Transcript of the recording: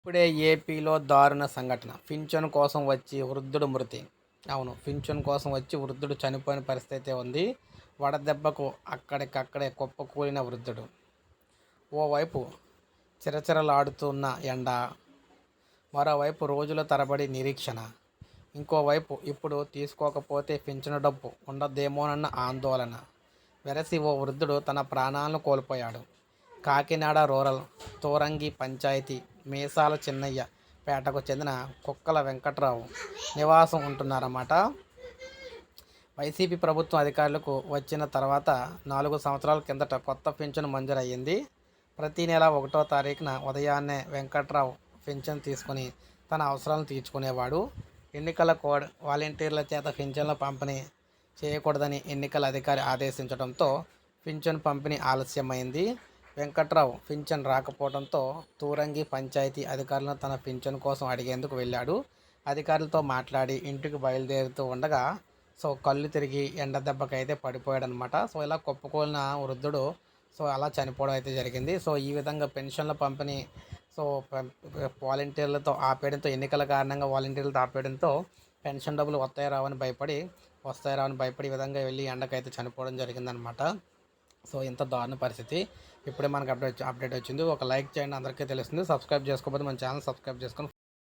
ఇప్పుడే ఏపీలో దారుణ సంఘటన. పింఛను కోసం వచ్చి వృద్ధుడు మృతి. అవును పింఛను కోసం వచ్చి వృద్ధుడు చనిపోయిన పరిస్థితి అయితే ఉంది వడదెబ్బకు అక్కడికక్కడే కుప్పకూలిన వృద్ధుడు. ఓవైపు చిరచిరలాడుతున్న ఎండ. మరోవైపు రోజుల తరబడి నిరీక్షణ. ఇంకోవైపు ఇప్పుడు తీసుకోకపోతే పింఛను డబ్బు ఉండదేమోనన్న ఆందోళన. వెరసి ఓ వృద్ధుడు తన ప్రాణాలను కోల్పోయాడు. కాకినాడ రూరల్ తోరంగి పంచాయతీ మీసాల చిన్నయ్య పేటకు చెందిన కుక్కల వెంకట్రావు నివాసం ఉంటున్నారన్నమాట. వైసీపీ ప్రభుత్వం అధికారులకు వచ్చిన తర్వాత నాలుగు సంవత్సరాల కిందట కొత్త పింఛను మంజూరయ్యింది. ప్రతి నెల ఒకటో తారీఖున ఉదయాన్నే వెంకట్రావు పింఛన్ తీసుకుని తన అవసరాలను తీర్చుకునేవాడు. ఎన్నికల కోడ్ వాలంటీర్ల చేత పింఛన్ల పంపిణీ చేయకూడదని ఎన్నికల అధికారి ఆదేశించడంతో పింఛన్ పంపిణీ ఆలస్యమైంది. వెంకట్రావు పింఛన్ రాకపోవడంతో తూరంగి పంచాయతీ అధికారులను తన పింఛన్ కోసం అడిగేందుకు వెళ్ళాడు. అధికారులతో మాట్లాడి ఇంటికి బయలుదేరుతూ ఉండగా సో కళ్ళు తిరిగి ఎండ దెబ్బకైతే పడిపోయాడనమాట సో ఇలా కొప్పుకోలిన వృద్ధుడు సో అలా చనిపోవడం అయితే జరిగింది. సో ఈ విధంగా పెన్షన్ల పంపిణీ సో వాలంటీర్లతో ఆపేయడంతో ఎన్నికల కారణంగా వాలంటీర్లతో ఆపేయడంతో పెన్షన్ డబ్బులు వస్తాయి రావని భయపడి వస్తాయి రావని భయపడి ఈ విధంగా వెళ్ళి ఎండకైతే చనిపోవడం జరిగిందనమాట సో ఇంత దారుణ పరిస్థితి. ఇప్పుడే మనకు అప్డేట్ అప్డేట్ వచ్చింది. ఒక లైక్ చేయండి. అందరికీ తెలుస్తుంది. సబ్స్క్రైబ్ చేసుకోకపోతే మన ఛానల్ సబ్స్క్రైబ్ చేసుకొని